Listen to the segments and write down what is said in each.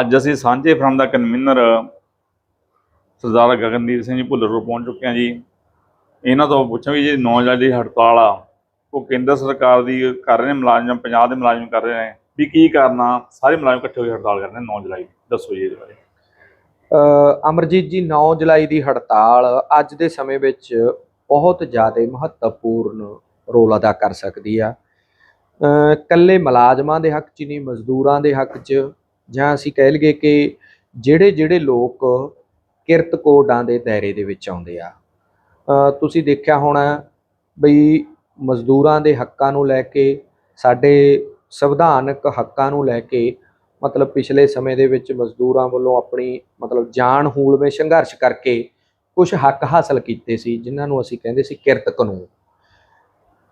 ਅੱਜ ਅਸੀਂ ਸਾਂਝੇ ਫਰਮ ਦਾ ਕਨਵੀਨਰ ਸਰਦਾਰ ਗਗਨਦੀਪ ਸਿੰਘ ਜੀ ਭੁੱਲਰ ਤੋਂ ਪਹੁੰਚ ਚੁੱਕੇ ਹਾਂ ਜੀ। ਇਹਨਾਂ ਤੋਂ ਪੁੱਛਾਂ ਵੀ ਜਿਹੜੀ ਨੌਜਵਾਨ ਦੀ ਹੜਤਾਲ ਆ ਉਹ ਕੇਂਦਰ ਸਰਕਾਰ ਦੀ ਕਰ ਰਹੇ ਨੇ ਮੁਲਾਜ਼ਮ ਪੰਜਾਬ ਦੇ ਮੁਲਾਜ਼ਮ ਕਰ ਰਹੇ ਨੇ। ਵੀ ਕੀ ਕਰਨਾ ਸਾਰੇ ਮੁਲਾਜ਼ਮ ਇਕੱਠੇ ਹੋ ਕੇ ਹੜਤਾਲ ਕਰ ਰਹੇ ਨੇ 9 ਜੁਲਾਈ ਦੀ। ਦੱਸੋ ਜੀ ਇਹਦੇ ਬਾਰੇ। ਅਮਰਜੀਤ ਜੀ 9 ਜੁਲਾਈ ਦੀ ਹੜਤਾਲ ਅੱਜ ਦੇ ਸਮੇਂ ਵਿੱਚ ਬਹੁਤ ਜ਼ਿਆਦਾ ਮਹੱਤਵਪੂਰਨ ਰੋਲ ਅਦਾ ਕਰ ਸਕਦੀ ਆ। ਅ, ਇਕੱਲੇ ਮੁਲਾਜ਼ਮਾਂ ਦੇ ਹੱਕ 'ਚ ਨਹੀਂ ਮਜ਼ਦੂਰਾਂ ਦੇ ਹੱਕ 'ਚ ਜਾਂ ਅਸੀਂ ਕਹਿ ਲਈਏ ਕਿ ਜਿਹੜੇ ਜਿਹੜੇ ਲੋਕ ਕਿਰਤ ਕੋਡਾਂ ਦੇ ਦਾਇਰੇ ਦੇ ਵਿੱਚ ਆਉਂਦੇ ਆ ਤੁਸੀਂ ਦੇਖਿਆ ਹੋਣਾ ਬਈ ਮਜ਼ਦੂਰਾਂ ਦੇ ਹੱਕਾਂ ਨੂੰ ਲੈ ਕੇ, ਸਾਡੇ ਸੰਵਿਧਾਨਕ ਹੱਕਾਂ ਨੂੰ ਲੈ ਕੇ, ਮਤਲਬ ਪਿਛਲੇ ਸਮੇਂ ਦੇ ਵਿੱਚ ਮਜ਼ਦੂਰਾਂ ਵੱਲੋਂ ਆਪਣੀ ਮਤਲਬ ਜਾਨ ਹੂਲਵੇਂ ਸੰਘਰਸ਼ ਕਰਕੇ ਕੁਝ ਹੱਕ ਹਾਸਲ ਕੀਤੇ ਸੀ, ਜਿਨ੍ਹਾਂ ਨੂੰ ਅਸੀਂ ਕਹਿੰਦੇ ਸੀ ਕਿਰਤ ਕਾਨੂੰਨ।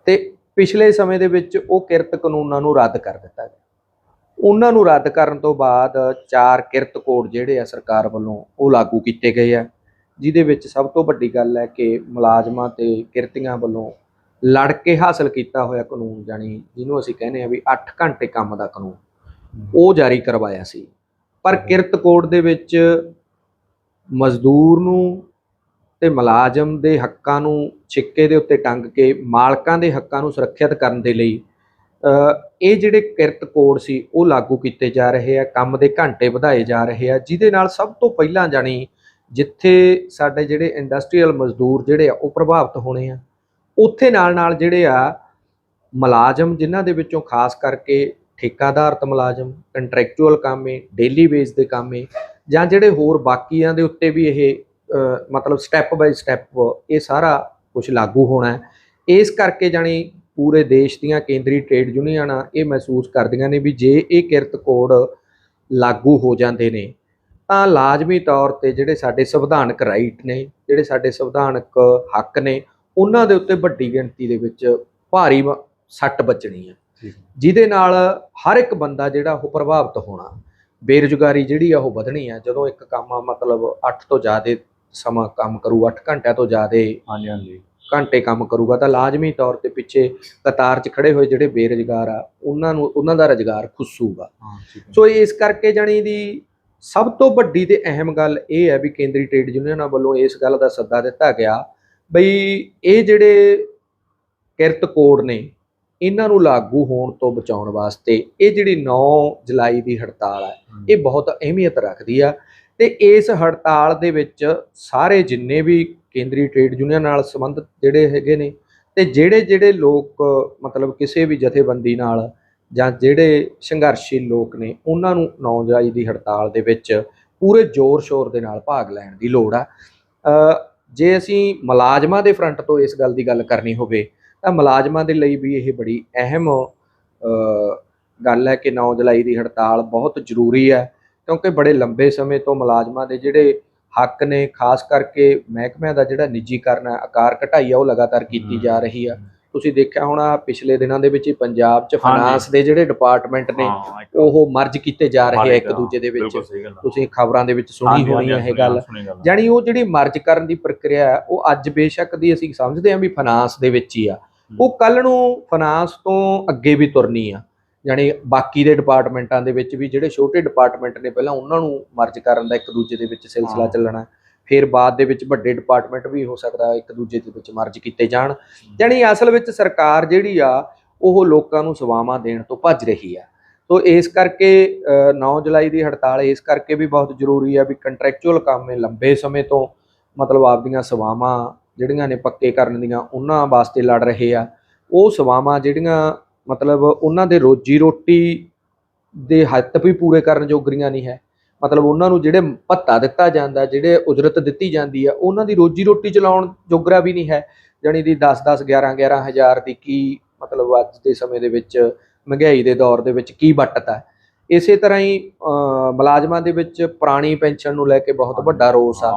ਤੇ ਪਿਛਲੇ ਸਮੇਂ ਦੇ ਵਿੱਚ ਉਹ ਕਿਰਤ ਕਾਨੂੰਨਾਂ ਨੂੰ ਰੱਦ ਕਰ ਦਿੱਤਾ ਗਿਆ। ਉਹਨਾਂ ਨੂੰ ਰੱਦ ਕਰਨ ਤੋਂ ਬਾਅਦ ਚਾਰ ਕਿਰਤ ਕੋਡ ਜਿਹੜੇ ਆ ਸਰਕਾਰ ਵੱਲੋਂ ਉਹ ਲਾਗੂ ਕੀਤੇ ਗਏ ਆ, ਜਿਹਦੇ ਵਿੱਚ ਸਭ ਤੋਂ ਵੱਡੀ ਗੱਲ ਹੈ ਕਿ ਮੁਲਾਜ਼ਮਾਂ ਤੇ ਕਿਰਤੀਆਂ ਵੱਲੋਂ ਲੜ ਕੇ ਹਾਸਲ ਕੀਤਾ ਹੋਇਆ ਕਾਨੂੰਨ ਜਾਨੀ ਜਿਹਨੂੰ ਅਸੀਂ ਕਹਿੰਦੇ ਆ ਵੀ 8 ਘੰਟੇ ਕੰਮ ਦਾ ਕਾਨੂੰਨ, ਉਹ ਜਾਰੀ ਕਰਵਾਇਆ ਸੀ। ਪਰ ਕਿਰਤ ਕੋਡ ਦੇ ਵਿੱਚ ਮਜ਼ਦੂਰ ਨੂੰ ਤੇ ਮੁਲਾਜ਼ਮ ਦੇ ਹੱਕਾਂ ਨੂੰ ਛਿੱਕੇ ਦੇ ਉੱਤੇ ਟੰਗ ਕੇ ਮਾਲਕਾਂ ਦੇ ਹੱਕਾਂ ਨੂੰ ਸੁਰੱਖਿਅਤ ਕਰਨ ਦੇ ਲਈ ਇਹ ਜਿਹੜੇ ਕਿਰਤ ਕੋਡ ਸੀ, ਉਹ ਲਾਗੂ ਕੀਤੇ ਜਾ ਰਹੇ ਆ, ਕੰਮ ਦੇ ਘੰਟੇ ਵਧਾਏ ਜਾ ਰਹੇ ਆ, ਜਿਹਦੇ ਨਾਲ ਸਭ ਤੋਂ ਪਹਿਲਾਂ ਜਾਣੀ ਜਿੱਥੇ ਸਾਡੇ ਜਿਹੜੇ ਇੰਡਸਟਰੀਅਲ ਮਜ਼ਦੂਰ ਜਿਹੜੇ ਆ, ਉਹ ਪ੍ਰਭਾਵਿਤ ਹੋਣੇ ਆ। ਉੱਥੇ ਨਾਲ ਨਾਲ ਜਿਹੜੇ ਆ, ਮੁਲਾਜ਼ਮ ਜਿਨ੍ਹਾਂ ਦੇ ਵਿੱਚੋਂ ਖਾਸ ਕਰਕੇ ਠੇਕਾਦਾਰਤ ਮੁਲਾਜ਼ਮ ਕੰਟਰੈਕਚੁਅਲ ਕਾਮੇ ਡੇਲੀ ਬੇਸ ਦੇ ਕਾਮੇ ਜਾਂ ਜਿਹੜੇ ਹੋਰ ਬਾਕੀਆਂ ਦੇ ਉੱਤੇ ਵੀ ਇਹ ਮਤਲਬ ਸਟੈਪ ਬਾਈ ਸਟੈਪ ਇਹ ਸਾਰਾ ਕੁਝ ਲਾਗੂ ਹੋਣਾ। ਹੈ ਇਸ ਕਰਕੇ ਜਾਣੀ ਪੂਰੇ ਦੇਸ਼ ਦੀਆਂ ਕੇਂਦਰੀ ਟ੍ਰੇਡ ਯੂਨੀਅਨਾਂ ਇਹ ਮਹਿਸੂਸ ਕਰਦੀਆਂ ਨੇ ਵੀ ਜੇ ਇਹ ਕਿਰਤ ਕੋਡ ਲਾਗੂ ਹੋ ਜਾਂਦੇ ਨੇ ਤਾਂ ਲਾਜ਼ਮੀ ਤੌਰ ਤੇ ਜਿਹੜੇ ਸਾਡੇ ਸੰਵਿਧਾਨਕ ਰਾਈਟ ਨੇ ਜਿਹੜੇ ਸਾਡੇ ਸੰਵਿਧਾਨਕ ਹੱਕ ਨੇ ਉਹਨਾਂ ਦੇ ਉੱਤੇ ਵੱਡੀ ਗਿਣਤੀ ਦੇ ਵਿੱਚ ਭਾਰੀ ਸੱਟ ਵੱਜਣੀ ਹੈ ਜਿਹਦੇ ਨਾਲ ਹਰ ਇੱਕ ਬੰਦਾ ਜਿਹੜਾ ਉਹ ਪ੍ਰਭਾਵਿਤ ਹੋਣਾ ਬੇਰੁਜ਼ਗਾਰੀ ਜਿਹੜੀ ਆ ਉਹ ਵਧਣੀ ਆ ਜਦੋਂ ਇੱਕ ਕੰਮ ਆ ਮਤਲਬ 8 ਤੋਂ ਜ਼ਿਆਦਾ ਸਮਾਂ ਕੰਮ ਕਰੂ 8 ਘੰਟਿਆਂ ਤੋਂ ਜ਼ਿਆਦਾ ਹਾਂਜੀ ਹਾਂਜੀ। ਘੰਟੇ ਕੰਮ ਕਰੂਗਾ ਤਾਂ ਲਾਜ਼ਮੀ ਤੌਰ ਤੇ ਪਿੱਛੇ ਕਤਾਰ 'ਚ ਖੜੇ ਹੋਏ ਜਿਹੜੇ ਬੇਰੁਜ਼ਗਾਰ ਆ ਉਹਨਾਂ ਨੂੰ ਉਹਨਾਂ ਦਾ ਰੁਜ਼ਗਾਰ ਖੁੱਸੂਗਾ। ਸੋ ਇਸ ਕਰਕੇ ਜਾਣੀ ਦੀ ਸਭ ਤੋਂ ਵੱਡੀ ਤੇ ਅਹਿਮ ਗੱਲ ਇਹ ਹੈ ਵੀ ਕੇਂਦਰੀ ਟ੍ਰੇਡ ਯੂਨੀਅਨਾਂ ਵੱਲੋਂ ਇਸ ਗੱਲ ਦਾ ਸੱਦਾ ਦਿੱਤਾ ਗਿਆ ਬਈ ਇਹ ਜਿਹੜੇ ਕਿਰਤ ਕੋਡ ਨੇ ਇਹਨਾਂ ਨੂੰ ਲਾਗੂ ਹੋਣ ਤੋਂ ਬਚਾਉਣ ਵਾਸਤੇ ਇਹ ਜਿਹੜੀ 9 ਜੁਲਾਈ ਦੀ ਹੜਤਾਲ ਹੈ ਇਹ ਬਹੁਤ ਅਹਿਮੀਅਤ ਰੱਖਦੀ ਆ ਤੇ ਇਸ ਹੜਤਾਲ ਦੇ ਵਿੱਚ ਸਾਰੇ ਜਿੰਨੇ ਵੀ ਕੇਂਦਰੀ ਟ੍ਰੇਡ ਯੂਨੀਅਨ ਨਾਲ ਸੰਬੰਧਿਤ ਜਿਹੜੇ ਹੈਗੇ ਨੇ ਤੇ ਜਿਹੜੇ ਜਿਹੜੇ ਲੋਕ, ਮਤਲਬ ਕਿਸੇ ਵੀ ਜਥੇਬੰਦੀ ਨਾਲ ਜਾਂ ਜਿਹੜੇ ਸੰਘਰਸ਼ੀ ਲੋਕ ਨੇ, ਉਹਨਾਂ ਨੂੰ 9 ਜੁਲਾਈ ਦੀ ਹੜਤਾਲ ਦੇ ਵਿੱਚ ਪੂਰੇ ਜ਼ੋਰ ਸ਼ੋਰ ਦੇ ਨਾਲ ਭਾਗ ਲੈਣ ਦੀ ਲੋੜ ਆ। ਜੇ ਅਸੀਂ ਮੁਲਾਜ਼ਮਾਂ ਦੇ ਫਰੰਟ ਤੋਂ ਇਸ ਗੱਲ ਦੀ ਗੱਲ ਕਰਨੀ ਹੋਵੇ, ਤਾਂ ਮੁਲਾਜ਼ਮਾਂ ਦੇ ਲਈ ਵੀ ਇਹ ਬੜੀ ਅਹਿਮ ਗੱਲ ਹੈ ਕਿ 9 ਜੁਲਾਈ ਦੀ ਹੜਤਾਲ ਬਹੁਤ ਜ਼ਰੂਰੀ ਹੈ, ਕਿਉਂਕਿ ਬੜੇ ਲੰਬੇ ਸਮੇਂ ਤੋਂ ਮੁਲਾਜ਼ਮਾਂ ਦੇ ਜਿਹੜੇ ਹੱਕ ਨੇ ਖਾਸ ਕਰਕੇ ਮਹਿਕਮਿਆਂ ਦਾ ਜਿਹੜਾ ਨਿੱਜੀਕਰਨ ਹੈ ਆਕਾਰ ਘਟਾਈ ਆ ਉਹ ਲਗਾਤਾਰ ਕੀਤੀ ਜਾ ਰਹੀ ਆ। ਤੁਸੀਂ ਦੇਖਿਆ ਹੋਣਾ ਪਿਛਲੇ ਦਿਨਾਂ ਦੇ ਵਿੱਚ ਹੀ ਪੰਜਾਬ 'ਚ। ਫਾਈਨਾਂਸ ਦੇ ਜਿਹੜੇ ਡਿਪਾਰਟਮੈਂਟ ਨੇ ਹਾਂ ਇੱਕ ਉਹ ਮਰਜ ਕੀਤੇ ਜਾ ਰਹੇ ਆ ਇੱਕ ਦੂਜੇ ਦੇ ਵਿੱਚ। ਬਿਲਕੁਲ ਸਹੀ ਗੱਲ ਆ। ਤੁਸੀਂ ਖਬਰਾਂ ਦੇ ਵਿੱਚ ਸੁਣੀ ਹਾਂਜੀ, ਹੋਣੀ ਹੈ ਹਾਂਜੀ, ਇਹ ਗੱਲ। ਸੁਣੀ ਗੱਲ ਆ। ਜਾਣੀ ਉਹ ਜਿਹੜੀ ਮਰਜ ਕਰਨ ਦੀ ਪ੍ਰਕਿਰਿਆ ਹੈ ਉਹ ਅੱਜ ਬੇਸ਼ੱਕ ਦੀ ਅਸੀਂ ਸਮਝਦੇ ਹਾਂ ਵੀ ਫਾਈਨਾਂਸ ਦੇ ਵਿੱਚ ਹੀ ਆ। ਉਹ ਕੱਲ ਨੂੰ ਫਾਈਨਾਂਸ ਤੋਂ ਅੱਗੇ ਵੀ ਤੁਰਨੀ ਆ। ਜਾਣੀ ਬਾਕੀ ਦੇ ਡਿਪਾਰਟਮੈਂਟਾਂ ਦੇ ਵਿੱਚ ਵੀ ਜਿਹੜੇ ਛੋਟੇ ਡਿਪਾਰਟਮੈਂਟ ਨੇ ਪਹਿਲਾਂ ਉਹਨਾਂ ਨੂੰ ਮਰਜ ਕਰਨ ਦਾ ਇੱਕ ਦੂਜੇ ਦੇ ਵਿੱਚ ਸਿਲਸਿਲਾ। ਚੱਲਣਾ ਫਿਰ ਬਾਅਦ ਦੇ ਵਿੱਚ ਵੱਡੇ ਡਿਪਾਰਟਮੈਂਟ ਵੀ ਹੋ ਸਕਦਾ ਇੱਕ ਦੂਜੇ ਦੇ ਵਿੱਚ ਮਰਜ ਕੀਤੇ ਜਾਣ। ਜਾਣੀ ਅਸਲ ਵਿੱਚ ਸਰਕਾਰ ਜਿਹੜੀ ਆ ਉਹ ਲੋਕਾਂ ਨੂੰ ਸੇਵਾਵਾਂ ਦੇਣ ਤੋਂ ਭੱਜ ਰਹੀ ਆ। ਸੋ ਇਸ ਕਰਕੇ ਅ, 9 ਜੁਲਾਈ ਦੀ ਹੜਤਾਲ ਇਸ ਕਰਕੇ ਵੀ ਬਹੁਤ ਜ਼ਰੂਰੀ ਆ ਵੀ ਕੰਟਰੈਕਚੁਅਲ ਕੰਮ ਇਹ ਲੰਬੇ ਸਮੇਂ ਤੋਂ ਮਤਲਬ ਆਪਦੀਆਂ ਸੇਵਾਵਾਂ ਜਿਹੜੀਆਂ ਨੇ ਪੱਕੇ ਕਰਨ ਦੀਆਂ ਉਹਨਾਂ ਵਾਸਤੇ ਲੜ ਰਹੇ ਆ। ਉਹ ਸੇਵਾਵਾਂ ਜਿਹੜੀਆਂ ਮਤਲਬ ਉਹਨਾਂ ਦੇ ਰੋਜੀ ਰੋਟੀ ਦੇ ਹੱਤ ਵੀ ਪੂਰੇ ਕਰਨ ਜੋਗਰੀਆਂ ਨਹੀਂ ਹੈ। ਮਤਲਬ ਉਹਨਾਂ ਨੂੰ ਜਿਹੜੇ ਭੱਤਾ ਦਿੱਤਾ ਜਾਂਦਾ, ਜਿਹੜੇ ਉਜਰਤ ਦਿੱਤੀ ਜਾਂਦੀ ਆ, ਉਹਨਾਂ ਦੀ ਰੋਜੀ ਰੋਟੀ ਚਲਾਉਣ ਜੋਗਰਾ ਵੀ ਨਹੀਂ ਹੈ। ਜਾਣੀ ਦੀ 10 10 11 11 ਹਜ਼ਾਰ ਦੀ ਕੀ ਮਤਲਬ ਅੱਜ ਦੇ ਸਮੇਂ ਦੇ ਵਿੱਚ ਮਹਿੰਗਾਈ ਦੇ ਦੌਰ ਦੇ ਵਿੱਚ ਕੀ ਵੱਟਤ ਹੈ ਇਸੇ ਤਰ੍ਹਾਂ ਹੀ ਮੁਲਾਜ਼ਮਾਂ ਦੇ ਵਿੱਚ ਪੁਰਾਣੀ ਪੈਨਸ਼ਨ ਨੂੰ ਲੈ ਕੇ ਬਹੁਤ ਵੱਡਾ ਰੋਸ ਆ।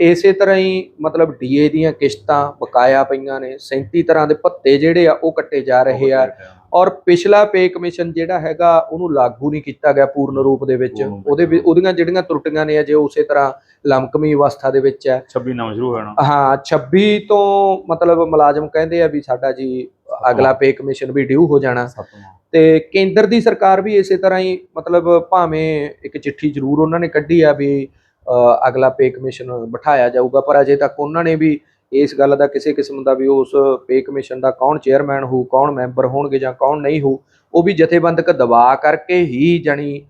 ਇਸੇ ਤਰ੍ਹਾਂ ਹੀ ਮਤਲਬ ਡੀਏ ਦੀਆਂ ਕਿਸ਼ਤਾਂ ਬਕਾਇਆ ਪਈਆਂ ਨੇ 37 ਤਰ੍ਹਾਂ ਦੇ ਭੱਤੇ ਜਿਹੜੇ ਆ ਉਹ ਕੱਟੇ ਜਾ ਰਹੇ ਆ। ਔਰ ਪਿਛਲਾ ਪੇ ਕਮਿਸ਼ਨ ਜਿਹੜਾ ਹੈਗਾ ਉਹਨੂੰ ਲਾਗੂ ਨਹੀਂ ਕੀਤਾ ਗਿਆ ਪੂਰਨ ਰੂਪ ਦੇ ਵਿੱਚ। ਉਹਦੇ ਉਹਦੀਆਂ ਜਿਹੜੀਆਂ ਤਰੁੱਟੀਆਂ ਨੇ ਅਜੇ ਉਸੇ ਤਰ੍ਹਾਂ ਲਮਕਮੀ ਅਵਸਥਾ ਦੇ ਵਿੱਚ ਹੈ 26 ਨਵਾਂ ਸ਼ੁਰੂ ਹੋ ਜਾਣਾ। ਹਾਂ 26 ਤੋਂ ਮਤਲਬ ਮੁਲਾਜ਼ਮ ਕਹਿੰਦੇ ਆ ਵੀ ਸਾਡਾ ਜੀ ਅਗਲਾ ਪੇ ਕਮਿਸ਼ਨ ਵੀ ਡਿਊ ਹੋ ਜਾਣਾ। ਤੇ ਕੇਂਦਰ ਦੀ ਸਰਕਾਰ ਵੀ ਇਸੇ ਤਰ੍ਹਾਂ ਹੀ ਮਤਲਬ ਭਾਵੇਂ ਇੱਕ ਚਿੱਠੀ ਜ਼ਰੂਰ ਉਹਨਾਂ ਨੇ ਕੱਢੀ ਆ ਵੀ ਅਗਲਾ ਪੇ ਕਮਿਸ਼ਨ ਬਿਠਾਇਆ ਜਾਊਗਾ ਪਰ ਅਜੇ ਤੱਕ ਉਹਨਾਂ ਨੇ ਵੀ ਇਸ ਗੱਲ ਦਾ ਕਿਸੇ ਕਿਸਮ ਦਾ ਵੀ ਉਸ ਪੇ ਕਮਿਸ਼ਨ ਦਾ ਕੌਣ ਚੇਅਰਮੈਨ ਹੋਊ ਕੌਣ ਮੈਂਬਰ ਹੋਣਗੇ ਜਾਂ ਕੌਣ ਨਹੀਂ ਹੋਊ ਉਹ ਵੀ ਜਥੇਬੰਦਕ ਦਬਾਅ ਕਰਕੇ ਹੀ ਜਾਣੀ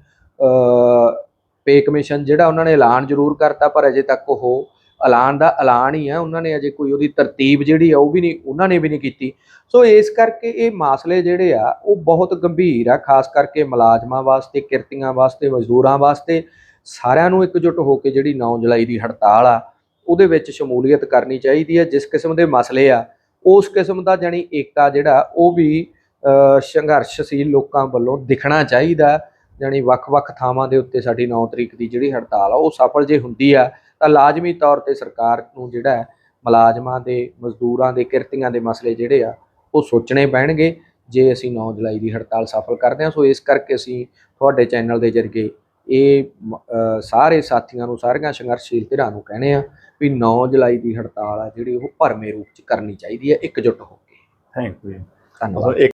ਪੇ ਕਮਿਸ਼ਨ ਜਿਹੜਾ ਉਹਨਾਂ ਨੇ ਐਲਾਨ ਜ਼ਰੂਰ ਕਰਤਾ ਪਰ ਅਜੇ ਤੱਕ ਉਹ ਐਲਾਨ ਦਾ ਐਲਾਨ ਹੀ ਆ ਉਹਨਾਂ ਨੇ ਅਜੇ ਕੋਈ ਉਹਦੀ ਤਰਤੀਬ ਜਿਹੜੀ ਆ ਉਹ ਵੀ ਨਹੀਂ ਉਹਨਾਂ ਨੇ ਵੀ ਨਹੀਂ ਕੀਤੀ। ਸੋ ਇਸ ਕਰਕੇ ਇਹ ਮਾਸਲੇ ਜਿਹੜੇ ਆ ਉਹ ਬਹੁਤ ਗੰਭੀਰ ਆ ਖਾਸ ਕਰਕੇ ਮੁਲਾਜ਼ਮਾਂ ਵਾਸਤੇ ਕਿਰਤੀਆਂ ਵਾਸਤੇ ਮਜ਼ਦੂਰਾਂ ਵਾਸਤੇ। ਸਾਰਿਆਂ ਨੂੰ ਇਕਜੁੱਟ ਹੋ ਕੇ ਜਿਹੜੀ 9 ਜੁਲਾਈ ਦੀ ਹੜਤਾਲ ਆ ਉਹਦੇ ਵਿੱਚ ਸ਼ਮੂਲੀਅਤ ਕਰਨੀ ਚਾਹੀਦੀ ਹੈ ਜਿਸ ਕਿਸਮ ਦੇ ਮਸਲੇ ਆ ਉਸ ਕਿਸਮ ਦਾ ਜਾਨੀ ਏਕਤਾ ਜਿਹੜਾ ਉਹ ਵੀ ਅ, ਸੰਘਰਸ਼ਸ਼ੀਲ ਲੋਕਾਂ ਵੱਲੋਂ ਦਿਖਣਾ ਚਾਹੀਦਾ। ਜਾਨੀ ਵੱਖ-ਵੱਖ ਥਾਵਾਂ ਦੇ ਉੱਤੇ ਸਾਡੀ 9 ਤਰੀਕ ਦੀ ਜਿਹੜੀ ਹੜਤਾਲ ਆ ਉਹ ਸਫਲ ਜੇ ਹੁੰਦੀ ਆ ਤਾਂ ਲਾਜ਼ਮੀ ਤੌਰ ਤੇ ਸਰਕਾਰ ਨੂੰ ਜਿਹੜਾ ਮੁਲਾਜ਼ਮਾਂ ਦੇ ਮਜ਼ਦੂਰਾਂ ਦੇ ਕਿਰਤੀਆਂ ਦੇ ਮਸਲੇ ਜਿਹੜੇ ਆ ਉਹ ਸੋਚਣੇ ਪੈਣਗੇ। ਜੇ ਅਸੀਂ 9 ਜੁਲਾਈ ਦੀ ਹੜਤਾਲ ਸਫਲ ਕਰਦੇ ਹਾਂ ਸੋ ਇਸ ਕਰਕੇ ਅਸੀਂ ਤੁਹਾਡੇ ਚੈਨਲ ਦੇ ਜ਼ਰੀਏ ਇਹ ਸਾਰੇ ਸਾਥੀਆਂ ਨੂੰ ਸਾਰੀਆਂ ਸੰਘਰਸ਼ੀਲ ਧਿਰਾਂ ਨੂੰ ਕਹਿੰਦੇ ਆ ਵੀ 9 ਜੁਲਾਈ ਦੀ ਹੜਤਾਲ ਆ ਜਿਹੜੀ ਉਹ ਭਰਮੇ ਰੂਪ ਚ ਕਰਨੀ ਚਾਹੀਦੀ ਹੈ ਇਕਜੁੱਟ ਹੋ ਕੇ। ਥੈਂਕ ਯੂ ਧੰਨਵਾਦ।